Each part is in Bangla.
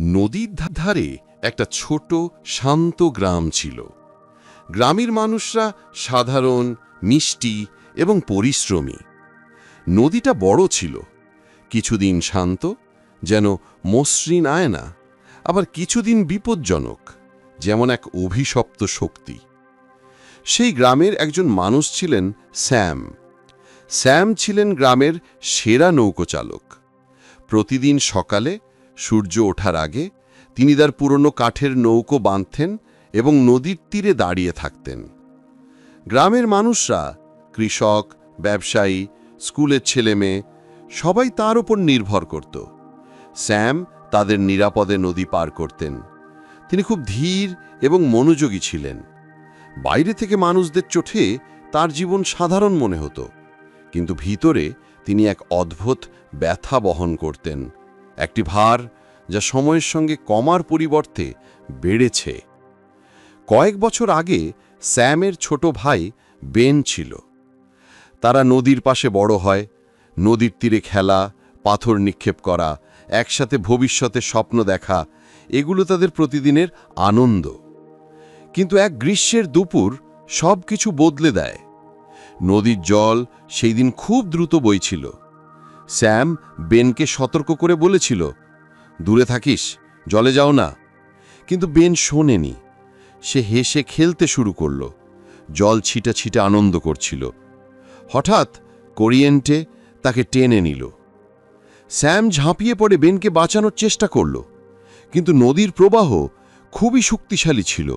নদীর ধারে একটা ছোট, শান্ত গ্রাম ছিল। গ্রামের মানুষরা সাধারণ, মিষ্টি এবং পরিশ্রমী। নদীটা বড় ছিল। কিছুদিন শান্ত, যেন মসৃণ আয়না, আবার কিছুদিন বিপজ্জনক, যেমন এক অভিশপ্ত শক্তি। সেই গ্রামের একজন মানুষ ছিলেন স্যাম। স্যাম ছিলেন গ্রামের সেরা নৌকোচালক। প্রতিদিন সকালে সূর্য ওঠার আগে তিনি তার পুরনো কাঠের নৌকো বাঁধতেন এবং নদীর তীরে দাঁড়িয়ে থাকতেন। গ্রামের মানুষরা, কৃষক, ব্যবসায়ী, স্কুলের ছেলেমেয়ে, সবাই তার উপর নির্ভর করত। স্যাম তাদের নিরাপদে নদী পার করতেন। তিনি খুব ধীর এবং মনোযোগী ছিলেন। বাইরে থেকে মানুষদের চোখে তার জীবন সাধারণ মনে হতো। কিন্তু ভিতরে তিনি এক অদ্ভুত ব্যথা বহন করতেন। একটি ভার যা সময়ের সঙ্গে কমার পরিবর্তে বেড়েছে। কয়েক বছর আগে স্যামের ছোট ভাই বেন ছিল। তারা নদীর পাশে বড় হয়, নদীর তীরে খেলা, পাথর নিক্ষেপ করা, একসাথে ভবিষ্যতে স্বপ্ন দেখা, এগুলো তাদের প্রতিদিনের আনন্দ। কিন্তু এক গ্রীষ্মের দুপুর সব কিছু বদলে দেয়। নদীর জল সেই দিন খুব দ্রুত বইছিল। স্যাম বেনকে সতর্ক করে বলেছিল, দূরে থাকিস, জলে যাও না। কিন্তু বেন শোনেনি। সে হেসে খেলতে শুরু করল। জল ছিটা ছিটা আনন্দ করছিল। হঠাৎ কোরিয়েন্টে তাকে টেনে নিল। স্যাম ঝাঁপিয়ে পড়ে বেনকে বাঁচানোর চেষ্টা করল, কিন্তু নদীর প্রবাহ খুবই শক্তিশালী ছিল।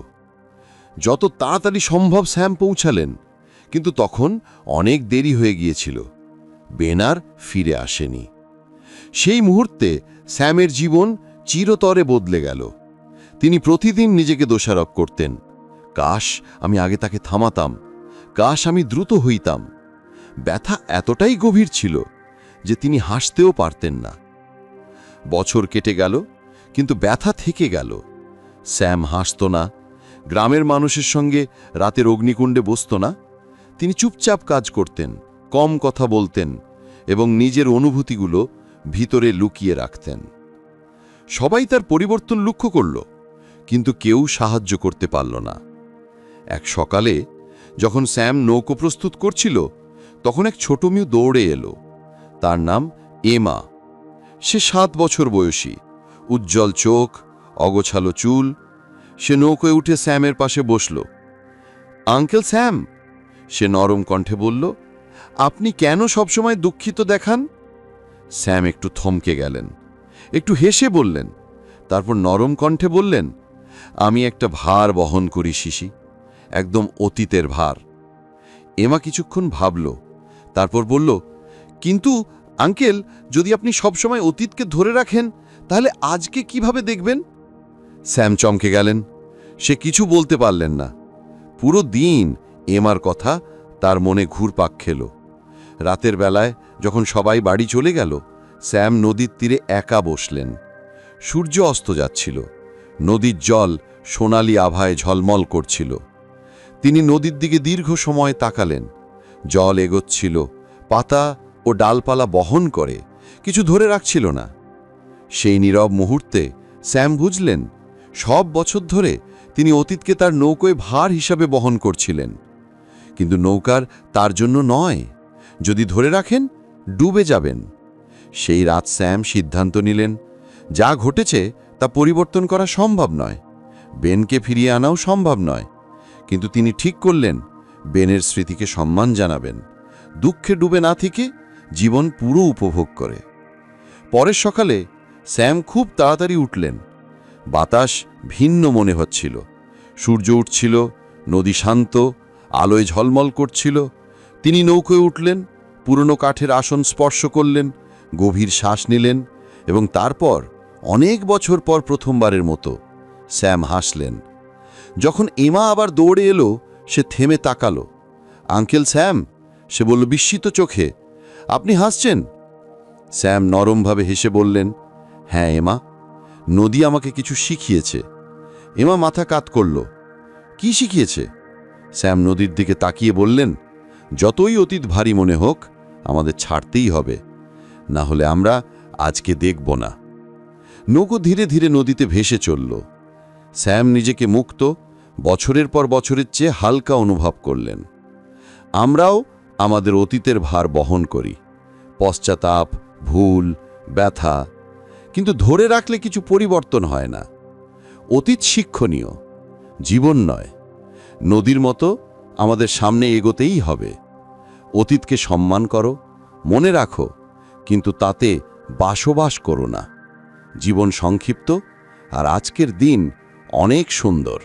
যত তাড়াতাড়ি সম্ভব স্যাম পৌঁছালেন, কিন্তু তখন অনেক দেরি হয়ে গিয়েছিল। বেনার ফিরে আসেনি। সেই মুহূর্তে স্যামের জীবন চিরতরে বদলে গেল। তিনি প্রতিদিন নিজেকে দোষারোপ করতেন। কাশ, আমি আগে তাকে থামাতাম। কাশ, আমি দ্রুত হইতাম। ব্যথা এতটাই গভীর ছিল যে তিনি হাসতেও পারতেন না। বছর কেটে গেল, কিন্তু ব্যথা থেকে গেল। স্যাম হাসত না, গ্রামের মানুষের সঙ্গে রাতের অগ্নিকুণ্ডে বসত না। তিনি চুপচাপ কাজ করতেন। কম কথা বলতেন এবং নিজের অনুভূতিগুলো ভিতরে লুকিয়ে রাখতেন। সবাই তার পরিবর্তন লক্ষ্য করল, কিন্তু কেউ সাহায্য করতে পারল না। এক সকালে যখন স্যাম নৌকো প্রস্তুত করছিল, তখন এক ছোট মেয়ে দৌড়ে এলো। তার নাম এমা। সে সাত বছর বয়সী, উজ্জ্বল চোখ, অগোছালো চুল। সে নৌকোয় উঠে স্যামের পাশে বসল। Uncle Sam! সে নরম কণ্ঠে বলল আপনি কেন সবসময় দুঃখিত দেখান? স্যাম একটু থমকে গেলেন। একটু হেসে বললেন। তারপর নরম কণ্ঠে বললেন, আমি একটা ভার বহন করি, শিশি। একদম অতীতের ভার। এমা কিছুক্ষণ ভাবল। তারপর বলল, কিন্তু আঙ্কেল, যদি আপনি সবসময় অতীতকে ধরে রাখেন, তাহলে আজকে কীভাবে দেখবেন? স্যাম চমকে গেলেন। সে কিছু বলতে পারলেন না। পুরো দিন এমার কথা তার মনে ঘুরপাক খেল। রাতের বেলায় যখন সবাই বাড়ি চলে গেল, স্যাম নদীর তীরে একা বসলেন। সূর্য অস্ত যাচ্ছিল। নদীর জল সোনালি আভায় ঝলমল করছিল। তিনি নদীর দিকে দীর্ঘ সময় তাকালেন। জল এগোচ্ছিল, পাতা ও ডালপালা বহন করে, কিছু ধরে রাখছিল না। সেই নীরব মুহূর্তে স্যাম বুঝলেন, সব বছর ধরে তিনি অতীতকে তার নৌকোয় ভার হিসাবে বহন করছিলেন। কিন্তু নৌকার তার জন্য নয়। যদি ধরে রাখেন, ডুবে যাবেন। সেই রাত স্যাম সিদ্ধান্ত নিলেন, যা ঘটেছে তা পরিবর্তন করা সম্ভব নয়। বেনকে ফিরিয়ে আনাও সম্ভব নয়। কিন্তু তিনি ঠিক করলেন, বেনের স্মৃতিকে সম্মান জানাবেন। দুঃখে ডুবে না থেকে জীবন পুরো উপভোগ করে। পরের সকালে স্যাম খুব তাড়াতাড়ি উঠলেন। বাতাস ভিন্ন মনে হচ্ছিল। সূর্য উঠছিল, নদী শান্ত, আলোয় ঝলমল করছিল তিনি নৌকোয় উঠলেন, পুরনো কাঠের আসন স্পর্শ করলেন, গভীর শ্বাস নিলেন এবং তারপর অনেক বছর পর প্রথমবারের মতো স্যাম হাসলেন। যখন এমা আবার দৌড়ে এলো, সে থেমে তাকালো। আঙ্কেল স্যাম, সে বলল, বিস্মিত চোখে, আপনি হাসছেন? স্যাম নরমভাবে হেসে বললেন হ্যাঁ এমা, নদী আমাকে কিছু শিখিয়েছে। এমা মাথা কাত করল, কি শিখিয়েছে? স্যাম নদীর দিকে তাকিয়ে বললেন যতই অতীত ভারী মনে হোক, আমাদের ছাড়তেই হবে। না হলে আমরা আজকে দেখব না। নৌকো ধীরে ধীরে নদীতে ভেসে চলল। স্যাম নিজেকে মুক্ত, বছরের পর বছরের চেয়ে হালকা অনুভব করলেন। আমরাও আমাদের অতীতের ভার বহন করি। পশ্চাতাপ, ভুল, ব্যথা। কিন্তু ধরে রাখলে কিছু পরিবর্তন হয় না। অতীত শিক্ষণীয়, জীবন নয়। নদীর মতো আমাদের সামনে এগোতেই হবে। অতীতকে সম্মান করো, মনে রাখো, কিন্তু তাতে বাসবাস করো না। জীবন সংক্ষিপ্ত, আর আজকের দিন অনেক সুন্দর।